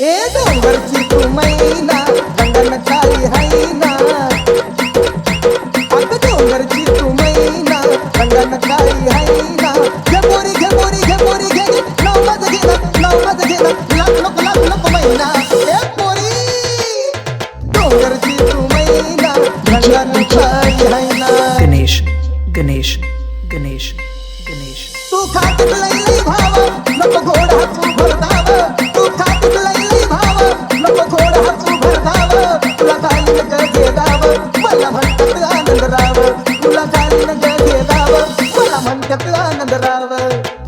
ए डोंगरची तू मैना हैना. अग डोंगरची तू मैना रंगन काळी हैना. घे पोरी घे पोरी घे पोरी घे घे नाव माझं घे ना नाव माझं घे ना लाख नको लाख नको मैना. ए पोरी डोंगरची तू मैना रंगन काळी हैना. Ganesh, Ganesh, Ganesh, Ganesh. तू खातीत लई लई भाव. मला म्हणतात आनंद राव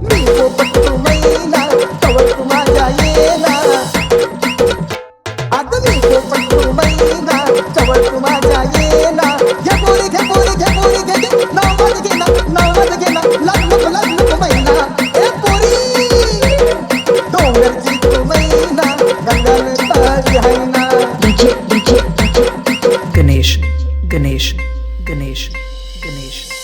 मी पोपट तू मैना तवर तू माझ्या येना आता मी पोपट तू मैना तवर तू माझ्या येना घे पोरी घे पोरी घे पोरी घे घे नाव माझं घे ना नाव माझं घे ना लाग नको लाग नको मैना ए पोरी डोंगरची तू मैना गंगान ताजी हैना DJ, DJ, DJ, Ganesh, Ganesh, Ganesh, Ganesh.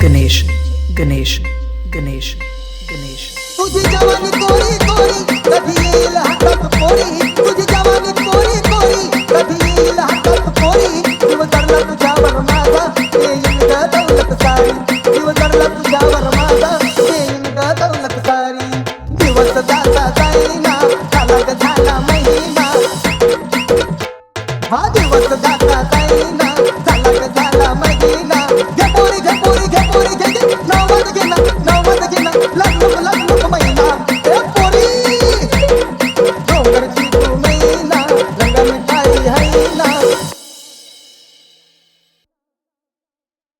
Ganesh, Ganesh, Ganesh, Ganesh. तुझी जवानी कोरी कोरी कधी येईल हातात पोरी. तुझी जवानी कोरी कोरी कधी येईल हातात पोरी. जीव जडला तुझ्यावर माझा येईल ग दौलत सारी. जीव जडला तुझ्यावर माझा येईल ग दौलत सारी. दिवस जाता जाईना झाला महिना. हा दिवस जाता जाईना झाला झाला महिना. घे पोरी घे पोरी घे पोरी घे